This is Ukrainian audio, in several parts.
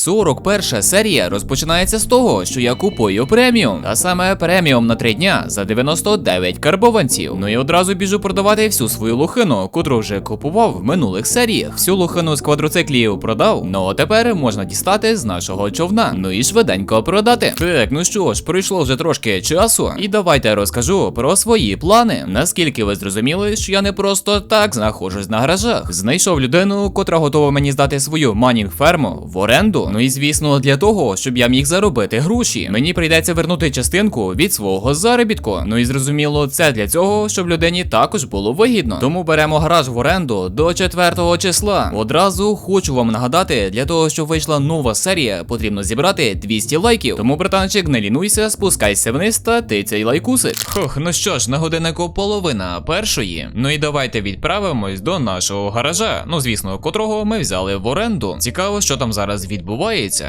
41 серія розпочинається з того, що я купую преміум, а саме преміум на 3 дня за 99 карбованців. Ну і одразу біжу продавати всю свою лохину, котру вже купував в минулих серіях. Всю лохину з квадроциклів продав, ну а тепер можна дістати з нашого човна. Ну і швиденько продати. Так, ну що ж, пройшло вже трошки часу, і давайте розкажу про свої плани. Наскільки ви зрозуміли, що я не просто так знаходжусь на гаражах. Знайшов людину, котра готова мені здати свою манінг ферму в оренду. Ну і звісно, для того, щоб я міг заробити гроші, мені прийдеться вернути частинку від свого заробітку. Ну і зрозуміло, це для цього, щоб людині також було вигідно. Тому беремо гараж в оренду до 4 числа. Одразу хочу вам нагадати, для того, щоб вийшла нова серія, потрібно зібрати 200 лайків. Тому, братанчик, не лінуйся, спускайся вниз та тицяй лайкусик. Хох, ну що ж, на годиннику половина першої. Ну і давайте відправимось до нашого гаража. Ну звісно, котрого ми взяли в оренду. Цікаво, що там зараз відбувається.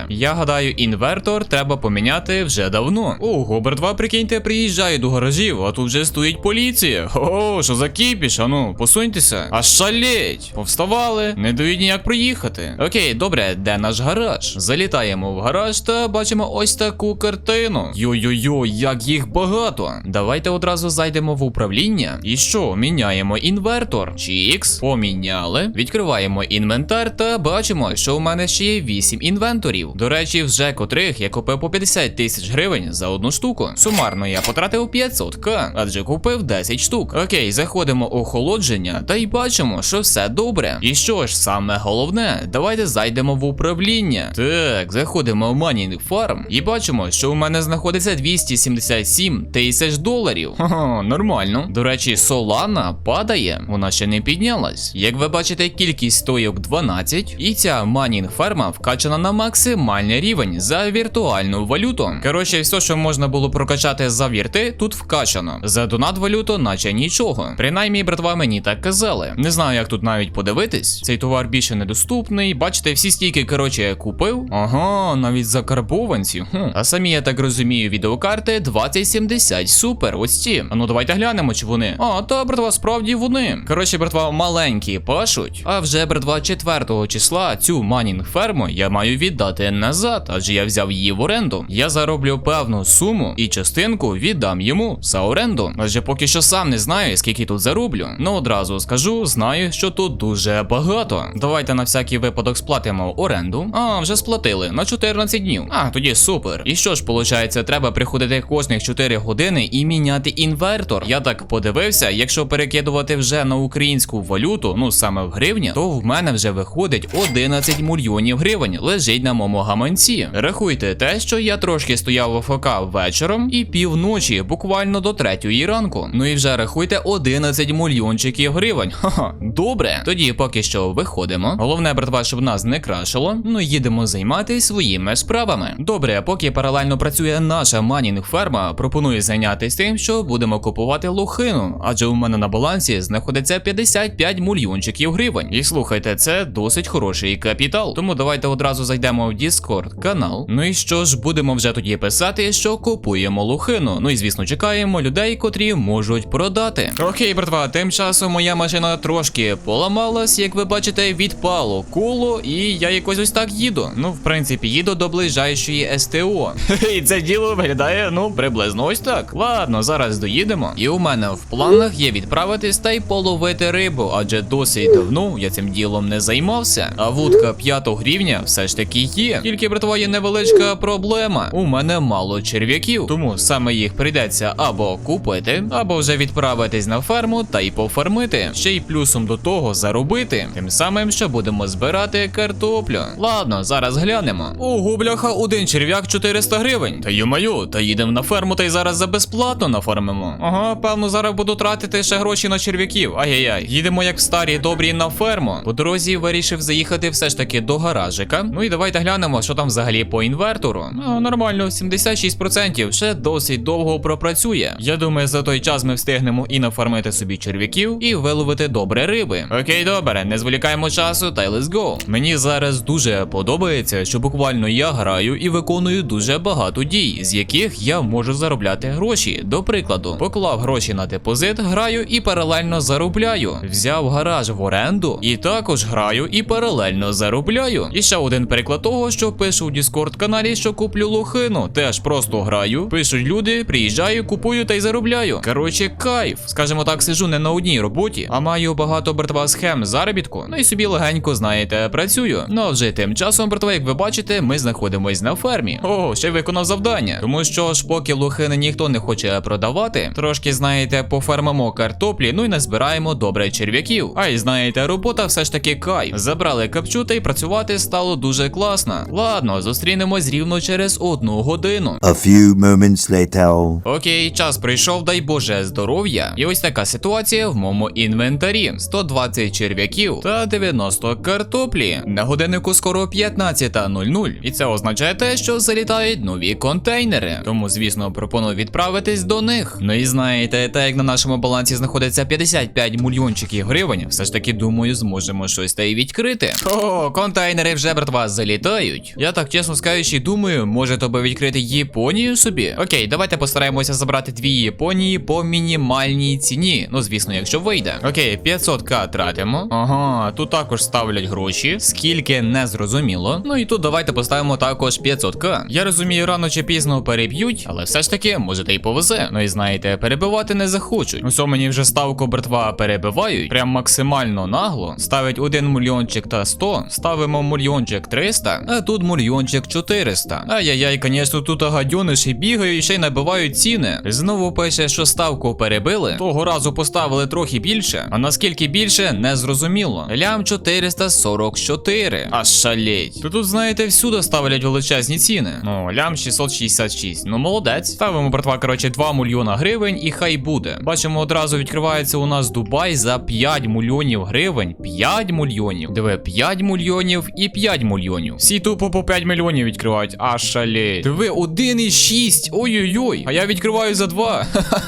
Я гадаю, інвертор треба поміняти вже давно. Ого, братва, прикиньте, приїжджає до гаражів, а тут вже стоїть поліція. О, що за кіпіш? А ну, посуньтеся. Аж шалеть. Повставали, не дають ніяк проїхати. Окей, добре, де наш гараж? Залітаємо в гараж та бачимо ось таку картину. Йо-йо-йо, як їх багато. Давайте одразу зайдемо в управління. І що, міняємо інвертор? Чікс, поміняли. Відкриваємо інвентар та бачимо, що у мене ще є 8 інвенторів. До речі, вже котрих я купив по 50 тисяч гривень за одну штуку. Сумарно я потратив 500к, адже купив 10 штук. Окей, заходимо у охолодження та й бачимо, що все добре. І що ж, саме головне, давайте зайдемо в управління. Так, заходимо в Mining Farm і бачимо, що у мене знаходиться 277 тисяч доларів. Ха, нормально. До речі, Solana падає, вона ще не піднялась. Як ви бачите, кількість стойок 12, і ця Mining ферма вкачана на максимальний рівень за віртуальну валюту. Коротше, все, що можна було прокачати за вірти, тут вкачано. За донат валюту, наче нічого. Принаймні, братва, мені так казали. Не знаю, як тут навіть подивитись. Цей товар більше недоступний. Бачите, всі стійки, коротше, я купив. Ага, навіть за карбованців. Хм. А самі, я так розумію, відеокарти 2070 супер. Ось ці. А ну давайте глянемо, чи вони. А, та, братва, справді вони. Коротше, братва, маленькі пашуть. А вже, братва, 4 числа цю манінг ферму я маю віддати назад, адже я взяв її в оренду. Я зароблю певну суму і частинку віддам йому за оренду. Адже поки що сам не знаю, скільки тут зароблю. Ну одразу скажу, знаю, що тут дуже багато. Давайте на всякий випадок сплатимо оренду. А, вже сплатили на 14 днів. А, тоді супер. І що ж, виходить, треба приходити кожних 4 години і міняти інвертор. Я так подивився, якщо перекидувати вже на українську валюту, ну саме в гривні, то в мене вже виходить 11 мільйонів гривень лежить на моєму гаманці. Рахуйте те, що я трошки стояв в АФК вечором і півночі, буквально до третьої ранку. Ну і вже рахуйте 11 мільйончиків гривень. Ха-ха, добре. Тоді поки що виходимо. Головне, братва, щоб нас не крашило. Ну їдемо займатися своїми справами. Добре, поки паралельно працює наша манінг ферма, пропоную зайнятися тим, що будемо купувати лохину, адже у мене на балансі знаходиться 55 мільйончиків гривень. І слухайте, це досить хороший капітал. Тому давайте одразу зайдемо в Discord канал. Ну і що ж, будемо вже тоді писати, що купуємо лохину. Ну і звісно, чекаємо людей, котрі можуть продати. Окей, братва, тим часом моя машина трошки поламалась, як ви бачите, відпало коло, і я якось ось так їду. Ну, в принципі, їду до ближайшої СТО. І це діло виглядає, ну, приблизно ось так. Ладно, зараз доїдемо. І у мене в планах є відправитись та й половити рибу, адже досить давно я цим ділом не займався. А вудка п'ятого рівня все ж таки є. Тільки братва, є невеличка проблема. У мене мало черв'яків, тому саме їх прийдеться або купити, або вже відправитись на ферму та й пофармити. Ще й плюсом до того заробити. Тим самим, що будемо збирати картоплю. Ладно, зараз глянемо. Ого, бляха, один черв'як 400 гривень. Та йомаю, та їдемо на ферму та й зараз за безплатно нафармимо. Ага, певно, зараз буду тратити ще гроші на черв'яків. Ай-яй-яй, їдемо як в старі добрі на ферму. По дорозі вирішив заїхати все ж таки до гаражика. Ну і давайте глянемо, що там взагалі по інвертору. Ну, нормально, 76% ще досить довго пропрацює. Я думаю, за той час ми встигнемо і нафармити собі черв'яків, і виловити добре риби. Окей, добре, не зволікаємо часу, та й let's go. Мені зараз дуже подобається, що буквально я граю і виконую дуже багато дій, з яких я можу заробляти гроші. До прикладу, поклав гроші на депозит, граю і паралельно заробляю. Взяв гараж в оренду і також граю і паралельно заробляю. І ще один приклад. Приклад того, що пишу у Discord каналі, що куплю лохину. Теж просто граю. Пишуть люди, приїжджаю, купую та й заробляю. Коротше, кайф. Скажімо так, сижу не на одній роботі, а маю багато братва схем заробітку. Ну і собі легенько, знаєте, працюю. Ну а вже тим часом, братва, як ви бачите, ми знаходимось на фермі. О, ще виконав завдання. Тому що ж, поки лохини ніхто не хоче продавати, трошки, знаєте, пофермимо картоплі, ну і назбираємо добре черв'яків. А й знаєте, робота все ж таки кайф. Забрали капчу та й працювати стало дуже класно. Ладно, зустрінемось рівно через одну годину. A few moments later. Окей, час прийшов, дай Боже здоров'я. І ось така ситуація в моєму інвентарі: 120 черв'яків та 90 картоплі. На годиннику скоро 15.00. І це означає те, що залітають нові контейнери. Тому, звісно, пропоную відправитись до них. Ну і знаєте, так як на нашому балансі знаходиться 55 мільйончиків гривень, все ж таки думаю, зможемо щось та й відкрити. О, контейнери вже братва залітають. Я так чесно скажучи, думаю, може тобі відкрити Японію собі. Окей, давайте постараємося забрати дві Японії по мінімальній ціні. Ну, звісно, якщо вийде. Окей, 500к тратимо. Ага, тут також ставлять гроші. Скільки не зрозуміло. Ну і тут давайте поставимо також 500к. Я розумію, рано чи пізно переб'ють, але все ж таки, може та й повезе. Ну і знаєте, перебивати не захочуть. Усе мені вже ставку братва перебивають. Прям максимально нагло. Ставить 1 мільйончик та 100, ставимо мільйончик 300, а тут мільйончик 400. Ай-яй-яй, звісно, тут гадьониші бігають і ще й набивають ціни. Знову пише, що ставку перебили. Того разу поставили трохи більше, а наскільки більше, не зрозуміло. Лям 444. Аж шалеть. То тут, знаєте, всюди ставлять величезні ціни. Ну, лям 666. Ну, молодець. Ставимо, братва, коротше, 2 мільйона гривень і хай буде. Бачимо, одразу відкривається у нас Дубай за 5 мільйонів гривень. 5 мільйонів. Диви, 5 мільйонів і 5 мільйонів. Всі тупо по 5 мільйонів відкривають. Аж шалеть. Диви, 1,6. Ой-ой-ой. А я відкриваю за 2.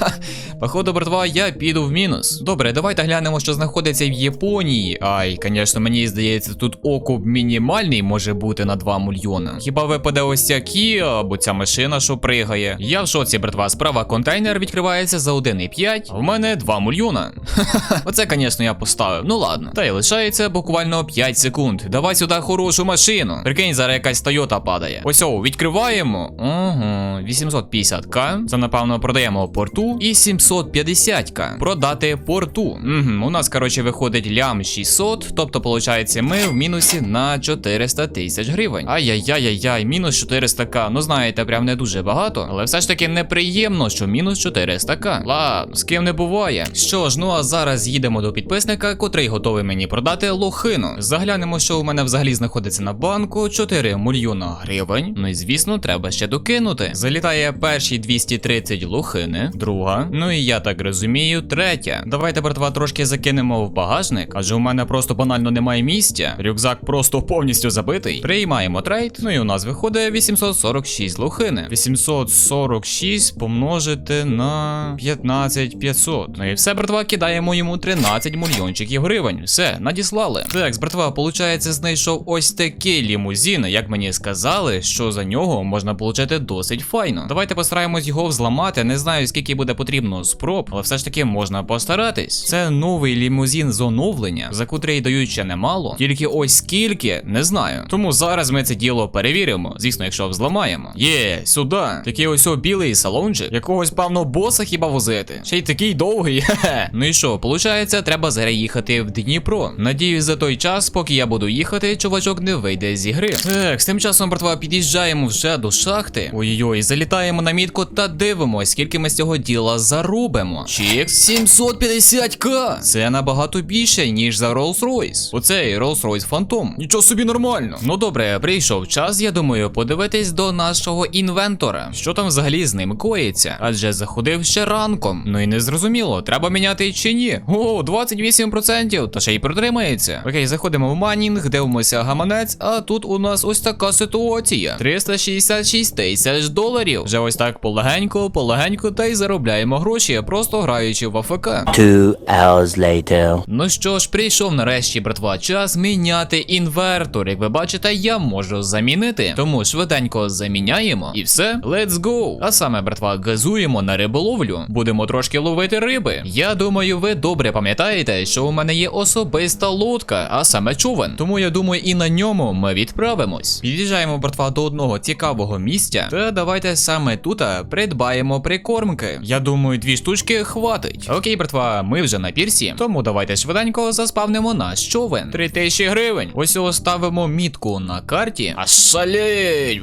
Походу, братва, я піду в мінус. Добре, давайте глянемо, що знаходиться в Японії. Ай, звісно, мені здається, тут окуп мінімальний може бути на 2 мільйона. Хіба випаде ось ця Kia, або ця машина, що пригає. Я в шоці, братва, справа контейнер відкривається за 1,5, а в мене 2 мільйона. Оце, звісно, я поставив. Ну ладно. Та й лишається буквально 5 секунд. Давай сюди хорошу машину. Прикинь, зараз якась Toyota падає. Ось о, відкриваємо. Угу, 850к. Це, напевно, продаємо порту. І 750к. Продати порту. Угу, у нас, коротше, виходить лям 600. Тобто, виходить, ми в мінусі на 400 тисяч гривень. Ай-яй-яй-яй, мінус 400к. Ну, знаєте, прям не дуже багато. Але все ж таки неприємно, що мінус 400к. Ладно, з ким не буває. Що ж, ну а зараз їдемо до підписника, котрий готовий мені продати лохину. Заглянемо, що у мене взагалі знаходиться на банку 4 мільйона гривень. Ну і звісно, треба ще докинути. Залітає перші 230 лохини, друга. Ну і я так розумію, третя. Давайте, братва, трошки закинемо в багажник, адже у мене просто банально немає місця. Рюкзак просто повністю забитий. Приймаємо трейд. Ну і у нас виходить 846 лохини. 846 помножити на 15500. Ну і все, братва, кидаємо йому 13 мільйончиків гривень. Все, надіслали. Так, братва, виходить, знайшов ось такий лімузин. Як мені сказали, що за нього можна отримати досить файно. Давайте постараємось його взламати. Не знаю, скільки буде потрібно спроб, але все ж таки можна постаратись. Це новий лімузин з оновлення, за котрий дають ще немало. Тільки ось скільки, не знаю. Тому зараз ми це діло перевіримо. Звісно, якщо взламаємо. Є, сюди. Такий ось білий салончик. Якогось певно боса хіба возити. Ще й такий довгий. Хе-хе. Ну і що, получається, треба зараз їхати в Дніпро. Надіюсь, за той час, поки я буду їхати, чувачок не вийде зі гри. Так, з тим часом, братва, під'їжджаємо вже до шахти. Ой-ой, залітаємо на мітку та дивимось, скільки ми з цього діла заробимо. Чік 750к. Це набагато більше, ніж за Rolls-Royce. Оцей Rolls-Royce Phantom. Нічого собі нормально. Ну добре, прийшов час, я думаю, подивитись до нашого інвентора. Що там взагалі з ним коїться? Адже заходив ще ранком. Ну і не зрозуміло, треба міняти чи ні. О, 28%, та ще й протримається. Окей, заходимо в майнінг, дивимося гаманець, а тут у нас ось така ситуація: 366 тисяч доларів. Вже ось так полегенько, полегенько, та й заробляємо гроші, просто граючи в АФК. Two hours later. Ну що ж, прийшов нарешті, братва, час міняти інвертор. Як ви бачите, я можу замінити. Тому швиденько заміняємо і все, let's go. А саме, братва, газуємо на риболовлю. Будемо трошки ловити риби. Я думаю, ви добре пам'ятаєте, що у мене є особиста лодка, а саме човен. Тому я думаю, і на ньому ми відправимось. Під'їжджаємо братва до одного цікавого місця. Та давайте саме тут придбаємо прикормки. Я думаю, дві штучки хватить. Окей, братва, ми вже на пірсі. Тому давайте швиденько заспавнимо наш човен. Три тисячі гривень. Ось ставимо мітку на карті. А шалеть!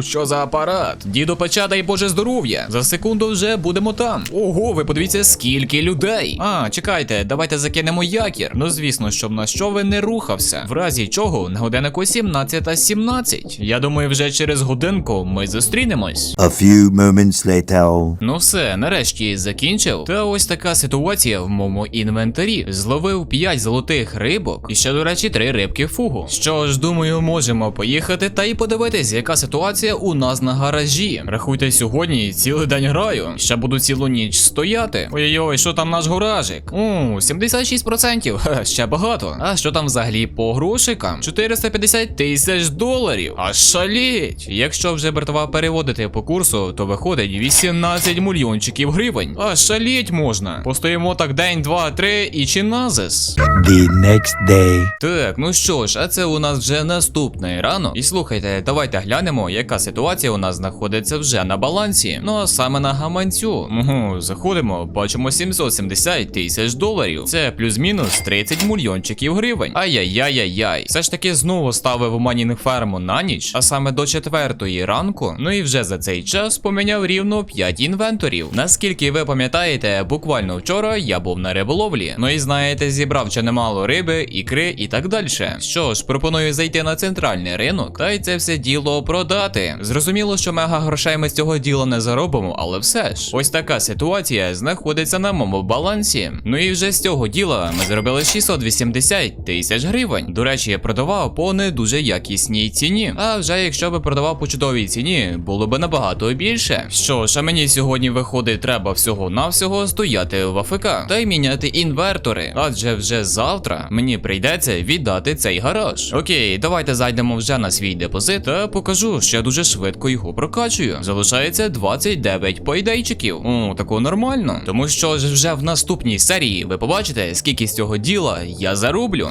Що за апарат? Діду печа, дай Боже здоров'я. За секунду вже будемо там. Ого, ви подивіться, скільки людей. А, чекайте, давайте закинемо якір. Ну звісно, щоб наш човен не рухався. В разі чого на годиннику 17.17. Я думаю, вже через годинку ми зустрінемось. A few moments later. Ну все, нарешті закінчив. Та ось така ситуація в моєму інвентарі. Зловив 5 золотих рибок і ще, до речі, 3 рибки фугу. Що ж, думаю, можемо поїхати та й подивитись, яка ситуація у нас на гаражі. Рахуйте, сьогодні цілий день граю. Ще буду цілу ніч стояти. Ой-ой, що там наш гаражик? О, 76%. Ха, ще багато. А що там взагалі по грошикам? 450 тисяч доларів. А шаліть! Якщо вже братва переводити по курсу, то виходить 18 мільйончиків гривень. А шаліть можна. Постоїмо так день, два, три і чи назис. The next day. Так, ну що ж, а це у нас вже наступний ранок. І слухайте, давайте глянемо, яка ситуація у нас знаходиться вже на балансі. Ну а саме на гаманцю. Угу, заходимо, бачимо 770 тисяч доларів. Це плюс-мінус 30 мільйончиків гривень. Ай-яй-яй-яй-яй. Все ж таки знову ставив майнінг ферму на ніч, а саме до четвертої ранку. Ну і вже за цей час поміняв рівно 5 інвенторів. Наскільки ви пам'ятаєте, буквально вчора я був на риболовлі. Ну і знаєте, зібрав ще немало риби, ікри і так далі. Що ж, пропоную зайти на центральний ринок та й це все діло продати. Зрозуміло, що мега грошей ми з цього діла не заробимо, але все ж, ось така ситуація знаходиться на моєму балансі. Ну і вже з цього діла ми зробили 680 тисяч гривень. До речі, я продавав по не дуже якісній ціні. А вже якщо би продавав по чудовій ціні, було би набагато більше. Що ж, а мені сьогодні виходить, треба всього-навсього стояти в АФК та й міняти інвертори. Адже вже завтра мені прийдеться віддати цей гараж. Окей, давайте зайдемо вже на свій депозит та покажу, що я дуже швидко його прокачую. Залишається 29 пайдейчиків. О, тако нормально. Тому що вже в наступній серії ви побачите, скільки з цього діла я зароблю.